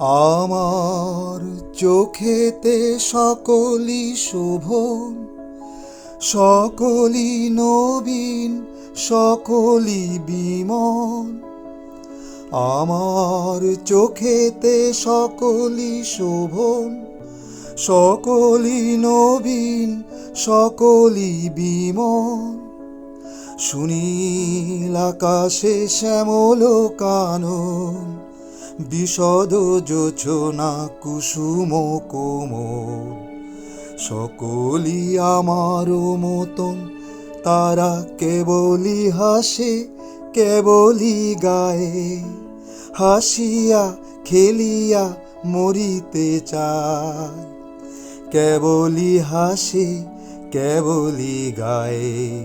আমার চোখেতে সকলি শোভন সকলি নবীন, সকলি বিমন আমার চোখেতে সকলি শোভন সকলি নবীন, সকলি বিমন সুনীল আকাশে শ্যামল কানন বিশদ যোচনা কুসুম কোমল। সকলি আমার মতন, তারা কেবলি হাসে কেবলি গায়ে। হাসিয়া, খেলিয়া, মরিতে চায়। কেবলি হাসে কেবলি গায়ে।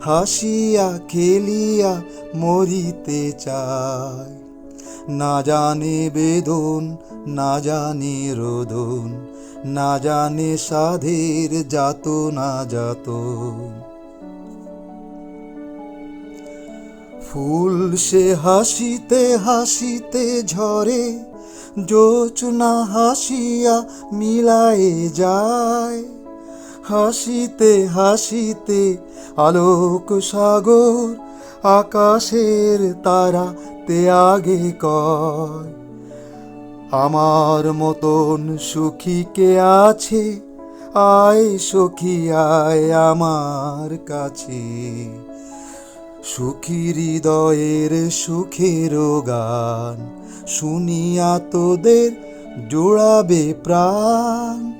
হাসিয়া, খেলিয়া, মরিতে চায়। না জানে বেদন, না জানে রোদন, না জানে সাধের যাত না যাত ফুল সে হাসিতে হাসিতে ঝরে জোচনা হাসিয়া মিলায়ে যায়। হাসিতে হাসিতে আলোক সাগর, আকাশের তারা তে আগে কয়, আমার মতন সুখী কে আছে? আয় সখী, আয় আমার কাছে। সুখী হৃদয়ের সুখের গান শুনিয়া তোদের জোড়াবে প্রাণ।